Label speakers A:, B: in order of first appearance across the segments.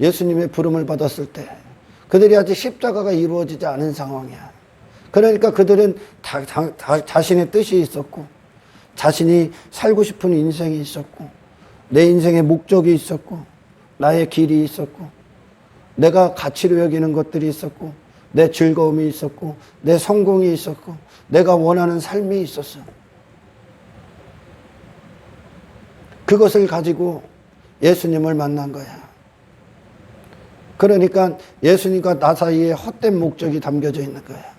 A: 예수님의 부름을 받았을 때 그들이 아직 십자가가 이루어지지 않은 상황이야. 그러니까 그들은 다, 다- 다- 자신의 뜻이 있었고 자신이 살고 싶은 인생이 있었고 내 인생의 목적이 있었고 나의 길이 있었고 내가 가치로 여기는 것들이 있었고 내 즐거움이 있었고 내 성공이 있었고 내가 원하는 삶이 있었어. 그것을 가지고 예수님을 만난 거야. 그러니까 예수님과 나 사이에 헛된 목적이 담겨져 있는 거야.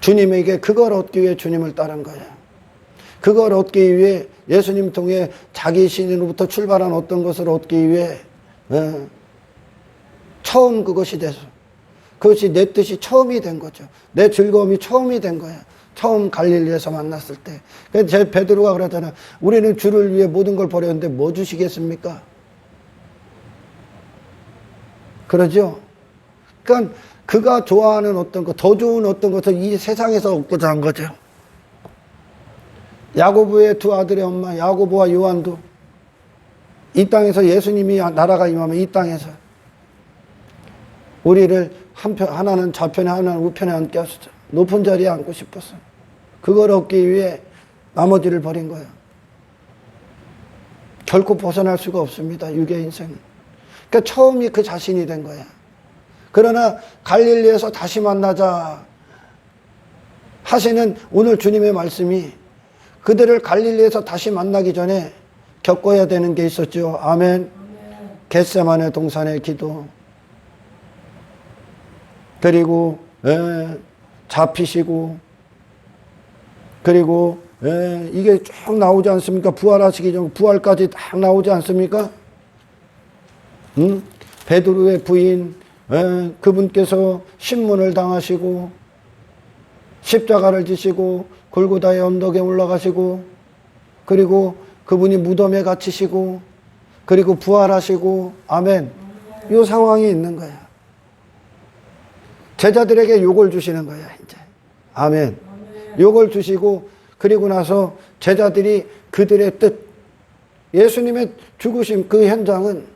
A: 주님에게 그걸 얻기 위해 주님을 따른 거야. 그걸 얻기 위해 예수님 통해 자기 신으로부터 출발한 어떤 것을 얻기 위해 어, 처음 그것이 돼서 그것이 내 뜻이 처음이 된 거죠. 내 즐거움이 처음이 된 거야. 처음 갈릴리에서 만났을 때. 그래서 제 베드로가 그러잖아. 우리는 주를 위해 모든 걸 버렸는데 뭐 주시겠습니까? 그러죠? 그러니까 그가 좋아하는 어떤 것, 더 좋은 어떤 것을 이 세상에서 얻고자 한 거죠. 야고보의 두 아들의 엄마 야고보와 요한도 이 땅에서 예수님이 나라가 임하면 이 땅에서 우리를 한편 하나는 좌편에 하나는 우편에 앉게 하시죠. 높은 자리에 앉고 싶었어. 그걸 얻기 위해 나머지를 버린 거야. 결코 벗어날 수가 없습니다. 육의 인생은. 그러니까 처음이 그 자신이 된 거야. 그러나 갈릴리에서 다시 만나자 하시는 오늘 주님의 말씀이 그들을 갈릴리에서 다시 만나기 전에 겪어야 되는 게 있었죠. 아멘. 겟세만의 동산의 기도. 그리고 예, 잡히시고 그리고 예, 이게 쭉 나오지 않습니까? 부활하시기 전 부활까지 딱 나오지 않습니까? 음? 베드로의 부인 예, 그분께서 신문을 당하시고 십자가를 지시고 골고다의 언덕에 올라가시고 그리고 그분이 무덤에 갇히시고 그리고 부활하시고 아멘. 이 상황이 있는 거야. 제자들에게 욕을 주시는 거야, 이제. 아멘. 욕을 주시고 그리고 나서 제자들이 그들의 뜻 예수님의 죽으심 그 현장은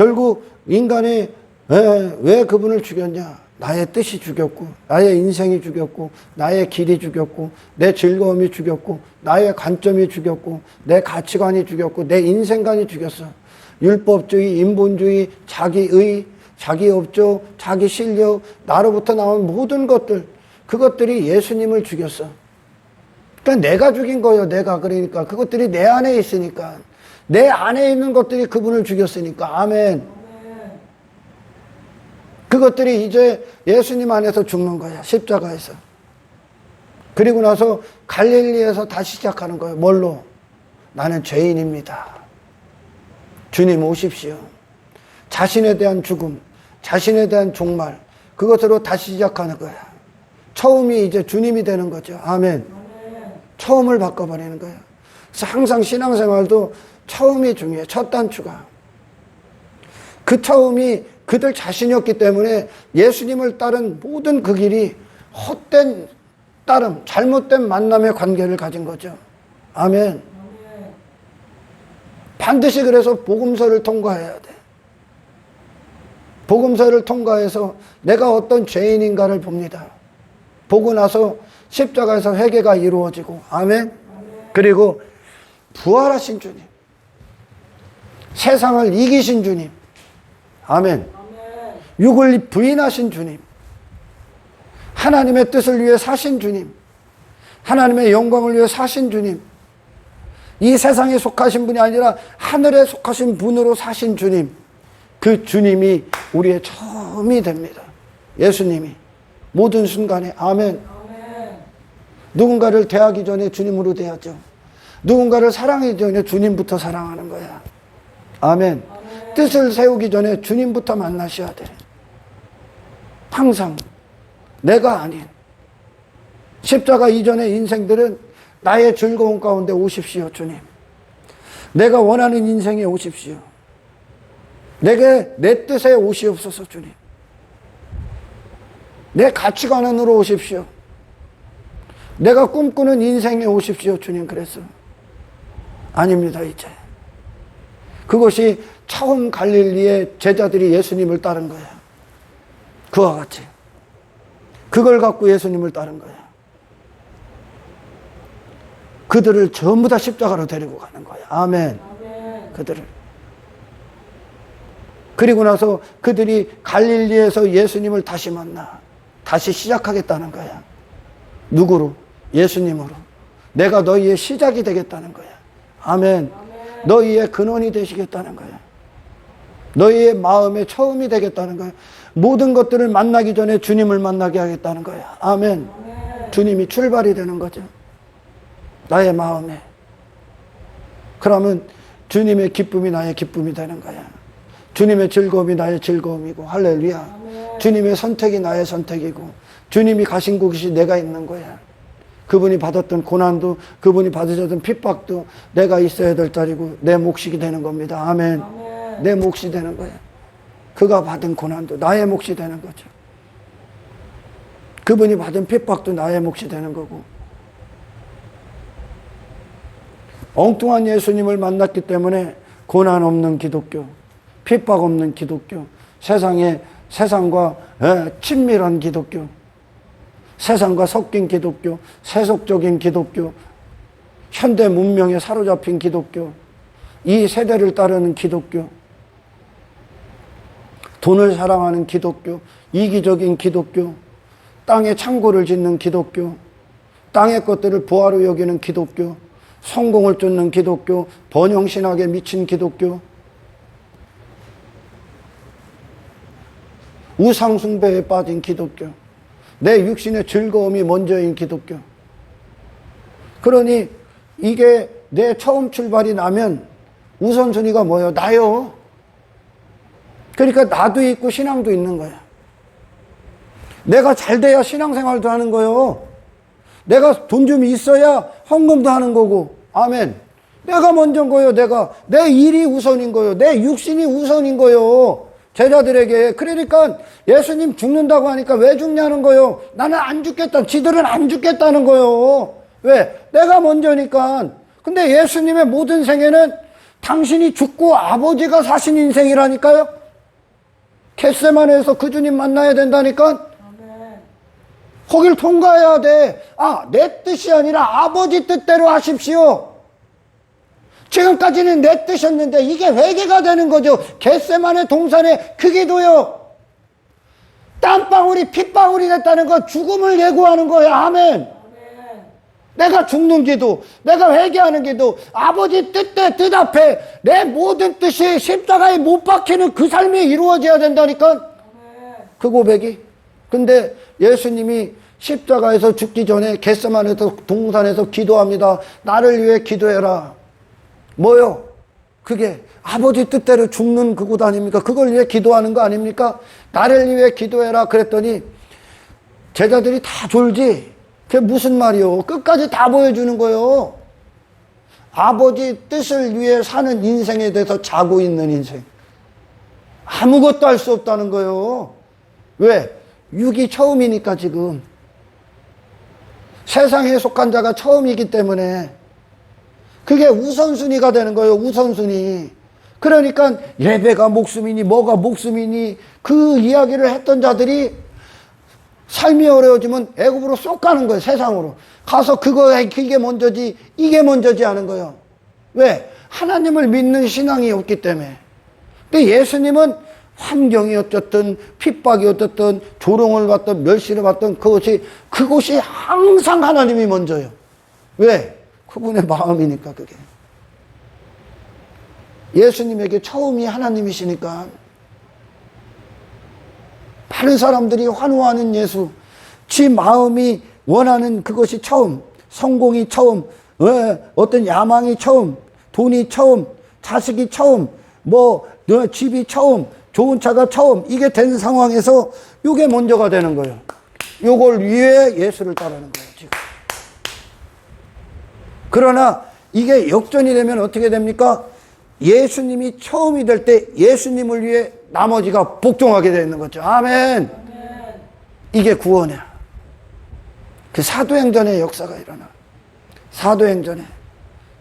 A: 결국 인간이 왜, 왜 그분을 죽였냐? 나의 뜻이 죽였고, 나의 인생이 죽였고, 나의 길이 죽였고, 내 즐거움이 죽였고, 나의 관점이 죽였고, 내 가치관이 죽였고, 내 인생관이 죽였어. 율법주의, 인본주의, 자기의, 자기 업적, 자기 실력, 나로부터 나온 모든 것들, 그것들이 예수님을 죽였어. 그러니까 내가 죽인 거예요, 내가. 그러니까. 그것들이 내 안에 있으니까. 내 안에 있는 것들이 그분을 죽였으니까. 아멘. 그것들이 이제 예수님 안에서 죽는 거야. 십자가에서. 그리고 나서 갈릴리에서 다시 시작하는 거예요. 뭘로? 나는 죄인입니다. 주님 오십시오. 자신에 대한 죽음, 자신에 대한 종말, 그것으로 다시 시작하는 거야. 처음이 이제 주님이 되는 거죠. 아멘. 처음을 바꿔버리는 거예요. 그래서 항상 신앙생활도 처음이 중요해요. 첫 단추가. 그 처음이 그들 자신이었기 때문에 예수님을 따른 모든 그 길이 헛된 따름, 잘못된 만남의 관계를 가진 거죠. 아멘. 반드시 그래서 복음서를 통과해야 돼. 복음서를 통과해서 내가 어떤 죄인인가를 봅니다. 보고 나서 십자가에서 회개가 이루어지고, 아멘. 그리고 부활하신 주님, 세상을 이기신 주님, 아멘. 육을 부인하신 주님, 하나님의 뜻을 위해 사신 주님, 하나님의 영광을 위해 사신 주님, 이 세상에 속하신 분이 아니라 하늘에 속하신 분으로 사신 주님, 그 주님이 우리의 처음이 됩니다. 예수님이 모든 순간에 아멘. 누군가를 대하기 전에 주님으로 대하죠. 누군가를 사랑하기 전에 주님부터 사랑하는 거야. 아멘. 뜻을 세우기 전에 주님부터 만나셔야 돼. 항상 내가 아닌 십자가 이전의 인생들은 나의 즐거움 가운데 오십시오, 주님. 내가 원하는 인생에 오십시오. 내게 내 뜻에 오시옵소서, 주님. 내 가치관 안으로 오십시오. 내가 꿈꾸는 인생에 오십시오, 주님. 그랬어. 아닙니다, 이제. 그것이 처음 갈릴리의 제자들이 예수님을 따른 거야. 그와 같이. 그걸 갖고 예수님을 따른 거야. 그들을 전부 다 십자가로 데리고 가는 거야. 아멘. 그들을. 그리고 나서 그들이 갈릴리에서 예수님을 다시 만나. 다시 시작하겠다는 거야. 누구로? 예수님으로. 내가 너희의 시작이 되겠다는 거야. 아멘. 너희의 근원이 되시겠다는 거야. 너희의 마음의 처음이 되겠다는 거야. 모든 것들을 만나기 전에 주님을 만나게 하겠다는 거야. 아멘. 주님이 출발이 되는 거죠. 나의 마음에. 그러면 주님의 기쁨이 나의 기쁨이 되는 거야. 주님의 즐거움이 나의 즐거움이고, 할렐루야. 주님의 선택이 나의 선택이고, 주님이 가신 곳이 내가 있는 거야. 그분이 받았던 고난도, 그분이 받으셨던 핍박도 내가 있어야 될 자리고, 내 몫이 되는 겁니다. 아멘. 내 몫이 되는 거야. 그가 받은 고난도 나의 몫이 되는 거죠. 그분이 받은 핍박도 나의 몫이 되는 거고. 엉뚱한 예수님을 만났기 때문에 고난 없는 기독교, 핍박 없는 기독교, 세상에 세상과 에, 친밀한 기독교, 세상과 섞인 기독교, 세속적인 기독교, 현대 문명에 사로잡힌 기독교, 이 세대를 따르는 기독교, 돈을 사랑하는 기독교, 이기적인 기독교, 땅에 창고를 짓는 기독교, 땅의 것들을 부하로 여기는 기독교, 성공을 쫓는 기독교, 번영신학에 미친 기독교, 우상숭배에 빠진 기독교, 내 육신의 즐거움이 먼저인 기독교. 그러니 이게 내 처음 출발이 나면 우선순위가 뭐예요? 나요. 그러니까 나도 있고 신앙도 있는 거야. 내가 잘 돼야 신앙생활도 하는 거예요. 내가 돈 좀 있어야 헌금도 하는 거고. 아멘. 내가 먼저인 거예요, 내가. 내 일이 우선인 거예요. 내 육신이 우선인 거예요. 제자들에게. 그러니까 예수님 죽는다고 하니까 왜 죽냐는 거예요. 나는 안 죽겠다. 지들은 안 죽겠다는 거예요. 왜? 내가 먼저니까. 근데 예수님의 모든 생애는 당신이 죽고 아버지가 사신 인생이라니까요. 겟세만에서 그 주님 만나야 된다니까. 거길 통과해야 돼. 아, 내 뜻이 아니라 아버지 뜻대로 하십시오. 지금까지는 내 뜻이었는데 이게 회개가 되는 거죠. 겟세만의 동산에 그 기도요. 땀방울이 핏방울이 됐다는 건 죽음을 예고하는 거예요. 아멘. 내가 죽는 기도, 내가 회개하는 기도, 아버지 뜻대 뜻 앞에 내 모든 뜻이 십자가에 못 박히는 그 삶이 이루어져야 된다니까. 그 고백이. 근데 예수님이 십자가에서 죽기 전에 겟세만에서 동산에서 기도합니다. 나를 위해 기도해라. 뭐요? 그게 아버지 뜻대로 죽는 그곳 아닙니까? 그걸 위해 기도하는 거 아닙니까? 나를 위해 기도해라 그랬더니 제자들이 다 졸지. 그게 무슨 말이요? 끝까지 다 보여주는 거요. 아버지 뜻을 위해 사는 인생에 대해서 자고 있는 인생. 아무것도 할 수 없다는 거요. 왜? 육이 처음이니까 지금. 세상에 속한 자가 처음이기 때문에 그게 우선순위가 되는 거예요. 우선순위. 그러니까 예배가 목숨이니 뭐가 목숨이니 그 이야기를 했던 자들이 삶이 어려워지면 애굽으로 쏙 가는 거예요. 세상으로. 가서 그거 이게 먼저지 이게 먼저지 하는 거예요. 왜? 하나님을 믿는 신앙이 없기 때문에. 근데 예수님은 환경이 어쨌든 핍박이 어쨌든 조롱을 받든 멸시를 받든 그것이 그것이 항상 하나님이 먼저예요. 왜? 그분의 마음이니까 그게. 예수님에게 처음이 하나님이시니까 많은 사람들이 환호하는 예수, 지 마음이 원하는 그것이 처음, 성공이 처음, 어떤 야망이 처음, 돈이 처음, 자식이 처음, 뭐 집이 처음, 좋은 차가 처음 이게 된 상황에서 이게 먼저가 되는 거예요. 요걸 위해 예수를 따르는 거예요. 그러나 이게 역전이 되면 어떻게 됩니까? 예수님이 처음이 될 때 예수님을 위해 나머지가 복종하게 되는 거죠. 아멘. 이게 구원이야. 그 사도행전의 역사가 일어나. 사도행전에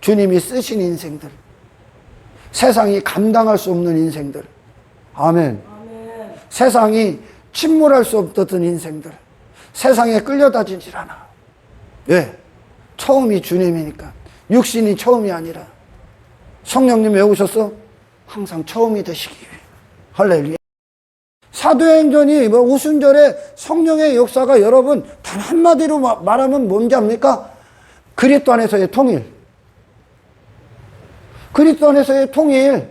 A: 주님이 쓰신 인생들. 세상이 감당할 수 없는 인생들. 아멘.
B: 아멘.
A: 세상이 침몰할 수 없었던 인생들. 세상에 끌려다니질 않아. 왜? 처음이 주님이니까. 육신이 처음이 아니라. 성령님 왜 오셨어? 항상 처음이 되시기 위해. 할렐루야. 사도행전이 뭐 오순절에 성령의 역사가 여러분 단 한마디로 마- 말하면 뭔지 압니까? 그리스도 안에서의 통일. 그리스도 안에서의 통일.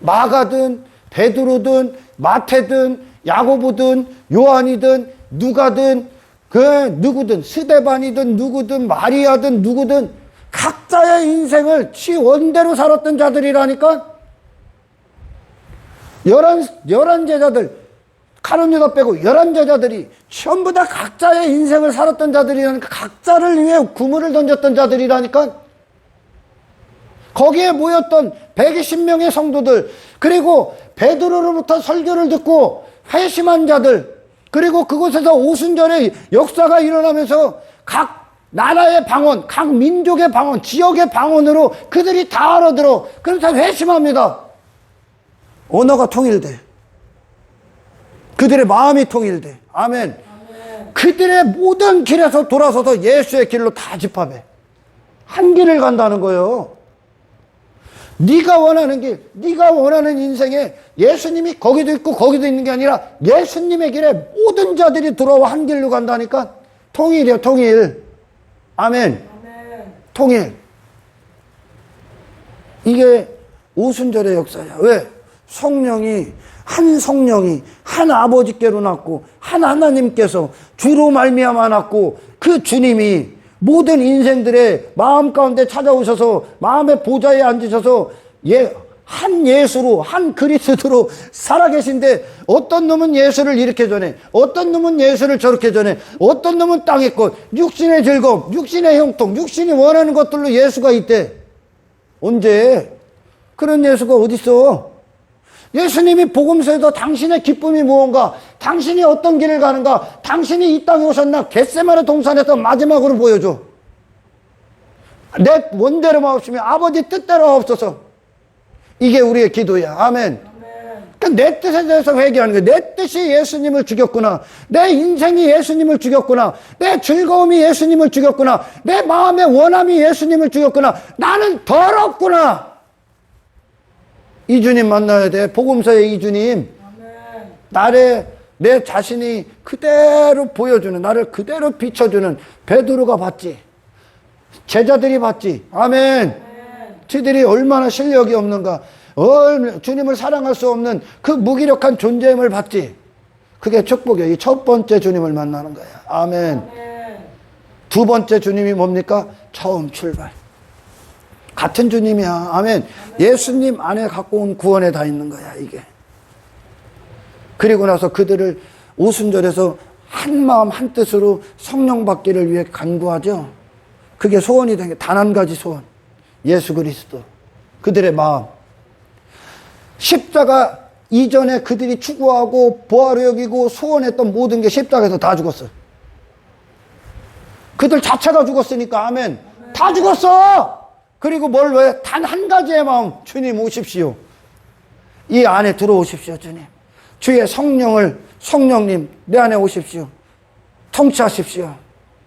A: 마가든 베드로든 마태든 야고보든 요한이든 누가든 그 누구든 스데반이든 누구든 마리아든 누구든 각자의 인생을 치 원대로 살았던 자들이라니까? 열한 열한 제자들 카론 유다 빼고 열한 제자들이 전부 다 각자의 인생을 살았던 자들이라니까? 각자를 위해 구물을 던졌던 자들이라니까? 거기에 모였던 120명의 성도들, 그리고 베드로로부터 설교를 듣고 회심한 자들, 그리고 그곳에서 오순절의 역사가 일어나면서 각 나라의 방언, 각 민족의 방언, 지역의 방언으로 그들이 다 알아들어. 그래서 다 회심합니다. 언어가 통일돼. 그들의 마음이 통일돼. 아멘. 그들의 모든 길에서 돌아서서 예수의 길로 다 집합해. 한 길을 간다는 거예요. 네가 원하는 길, 네가 원하는 인생에 예수님이 거기도 있고 거기도 있는 게 아니라 예수님의 길에 모든 자들이 들어와 한 길로 간다니까 통일이야 통일. 아멘.
B: 아멘.
A: 통일. 이게 오순절의 역사야. 왜? 성령이 한 성령이 한 아버지께로 났고 한 하나님께서 주로 말미암아 났고 그 주님이 모든 인생들의 마음 가운데 찾아오셔서 마음의 보좌에 앉으셔서 예, 한 예수로 한 그리스도로 살아계신데 어떤 놈은 예수를 이렇게 전해 어떤 놈은 예수를 저렇게 전해 어떤 놈은 땅의 것 육신의 즐거움 육신의 형통 육신이 원하는 것들로 예수가 있대. 언제? 그런 예수가 어딨어 예수님이 복음서에서 당신의 기쁨이 무언가, 당신이 어떤 길을 가는가, 당신이 이 땅에 오셨나, 겟세마네 동산에서 마지막으로 보여줘. 내 원대로만 없으면 아버지 뜻대로 없어서. 이게 우리의 기도야. 아멘. 그러니까 내 뜻에 대해서 회개하는 거야. 내 뜻이 예수님을 죽였구나. 내 인생이 예수님을 죽였구나. 내 즐거움이 예수님을 죽였구나. 내 마음의 원함이 예수님을 죽였구나. 나는 더럽구나. 이 주님 만나야 돼. 복음서의 이 주님.
B: 아멘.
A: 나를 내 자신이 그대로 보여주는 나를 그대로 비춰주는 베드로가 봤지. 제자들이 봤지. 아멘. 저들이 얼마나 실력이 없는가. 얼 주님을 사랑할 수 없는 그 무기력한 존재임을 봤지. 그게 축복이야. 이첫 번째 주님을 만나는 거야. 아멘.
B: 아멘.
A: 두 번째 주님이 뭡니까? 처음 출발. 같은 주님이야. 아멘. 예수님 안에 갖고 온 구원에 다 있는 거야, 이게. 그리고 나서 그들을 오순절에서 한 마음 한 뜻으로 성령 받기를 위해 간구하죠. 그게 소원이 된 게 단 한 가지 소원. 예수 그리스도. 그들의 마음. 십자가 이전에 그들이 추구하고 보아로 여기고 소원했던 모든 게 십자가에서 다 죽었어. 그들 자체가 죽었으니까 아멘. 다 죽었어. 그리고 뭘 왜? 단 한 가지의 마음. 주님 오십시오. 이 안에 들어오십시오, 주님. 주의 성령을 성령님 내 안에 오십시오. 통치하십시오.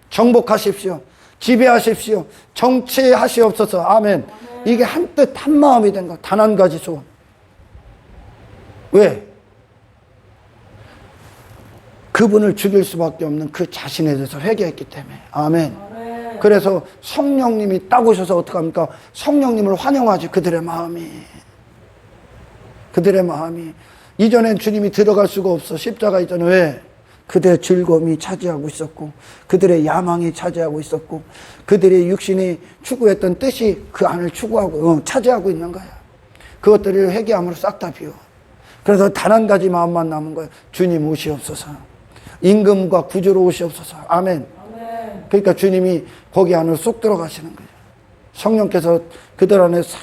A: 정복하십시오. 지배하십시오. 정치하시옵소서. 아멘. 이게 한 뜻, 한 마음이 된 거. 단한 가지 소원. 왜? 그분을 죽일 수밖에 없는 그 자신에 대해서 회개했기 때문에. 아멘. 그래서 성령님이 딱 오셔서 어떡합니까? 성령님을 환영하지, 그들의 마음이. 그들의 마음이. 이전엔 주님이 들어갈 수가 없어. 십자가 이전에 왜? 그들의 즐거움이 차지하고 있었고, 그들의 야망이 차지하고 있었고, 그들의 육신이 추구했던 뜻이 그 안을 추구하고, 어, 차지하고 있는 거야. 그것들을 회개함으로 싹 다 비워. 그래서 단 한 가지 마음만 남은 거야. 주님 오시옵소서. 임금과 구주로 오시옵소서. 아멘. 그러니까 주님이 거기 안으로 쏙 들어가시는 거예요. 성령께서 그들 안에 싹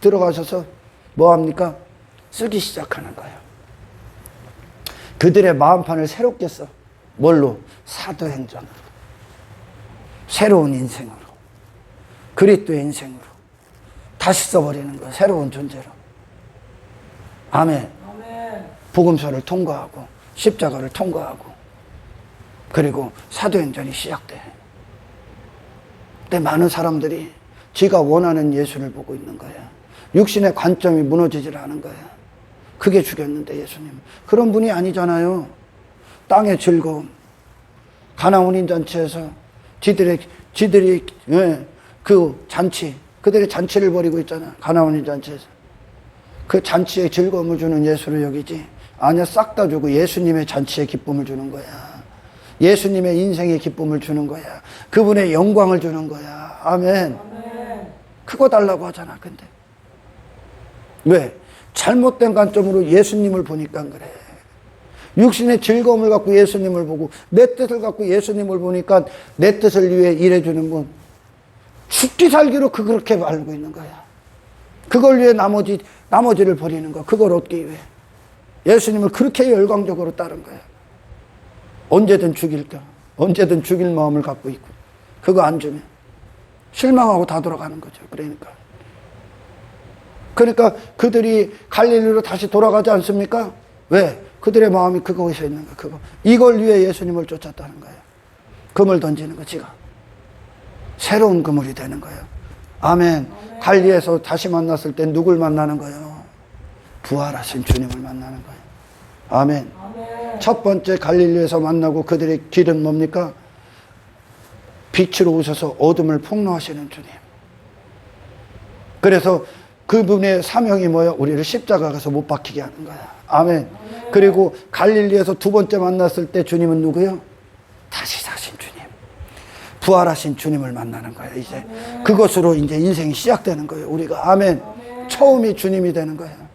A: 들어가셔서 뭐 합니까? 쓰기 시작하는 거예요. 그들의 마음판을 새롭게 써. 뭘로? 사도행전으로. 새로운 인생으로. 그리스도의 인생으로. 다시 써버리는 거야. 새로운 존재로. 아멘.
B: 아멘.
A: 복음서를 통과하고 십자가를 통과하고 그리고 사도행전이 시작돼. 근데 많은 사람들이 지가 원하는 예수를 보고 있는 거야. 육신의 관점이 무너지질 않은 거야. 그게 죽였는데 예수님. 그런 분이 아니잖아요. 땅의 즐거움. 가나운인 잔치에서 지들의 지들이 예, 그 잔치 그들의 잔치를 벌이고 있잖아. 가나운인 잔치에서. 그 잔치에 즐거움을 주는 예수를 여기지. 아니야, 싹 다 주고 예수님의 잔치에 기쁨을 주는 거야. 예수님의 인생의 기쁨을 주는 거야. 그분의 영광을 주는 거야.
B: 아멘.
A: 그거 달라고 하잖아, 근데. 왜? 잘못된 관점으로 예수님을 보니까 그래. 육신의 즐거움을 갖고 예수님을 보고, 내 뜻을 갖고 예수님을 보니까 내 뜻을 위해 일해주는 분. 죽기 살기로 그 그렇게 알고 있는 거야. 그걸 위해 나머지, 나머지를 버리는 거. 그걸 얻기 위해. 예수님을 그렇게 열광적으로 따른 거야. 언제든 죽일 겨. 언제든 죽일 마음을 갖고 있고. 그거 안 주면. 실망하고 다 돌아가는 거죠. 그러니까. 그러니까 그들이 갈릴리로 다시 돌아가지 않습니까? 왜? 그들의 마음이 그거에 있는 거야. 그거. 이걸 위해 예수님을 쫓았다는 거예요. 금을 던지는 거, 지가. 새로운 그물이 되는 거예요. 아멘. 갈리에서 다시 만났을 때 누굴 만나는 거예요? 부활하신 주님을 만나는 거예요. 아멘.
B: 아멘.
A: 첫 번째 갈릴리에서 만나고 그들의 길은 뭡니까? 빛으로 오셔서 어둠을 폭로하시는 주님. 그래서 그분의 사명이 뭐예요? 우리를 십자가 가서 못 박히게 하는 거야. 아멘. 그리고 갈릴리에서 두 번째 만났을 때 주님은 누구요? 다시 사신 주님. 부활하신 주님을 만나는 거예요, 이제. 그것으로 이제 인생이 시작되는 거예요, 우리가. 아멘. 처음이 주님이 되는 거예요.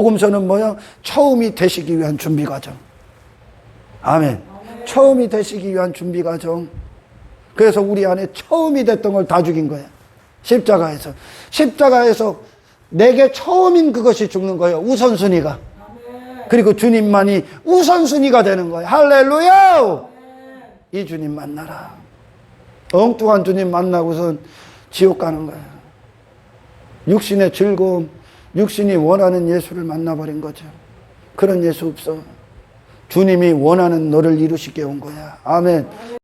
A: 복음서는 뭐요? 처음이 되시기 위한 준비 과정. 아멘. 처음이 되시기 위한 준비 과정. 그래서 우리 안에 처음이 됐던 걸 다 죽인 거예요. 십자가에서. 십자가에서 내게 처음인 그것이 죽는 거예요. 우선순위가. 그리고 주님만이 우선순위가 되는 거예요. 할렐루야! 이 주님 만나라. 엉뚱한 주님 만나고선 지옥 가는 거예요. 육신의 즐거움, 육신이 원하는 예수를 만나버린 거죠. 그런 예수 없어. 주님이 원하는 너를 이루시게 온 거야. 아멘.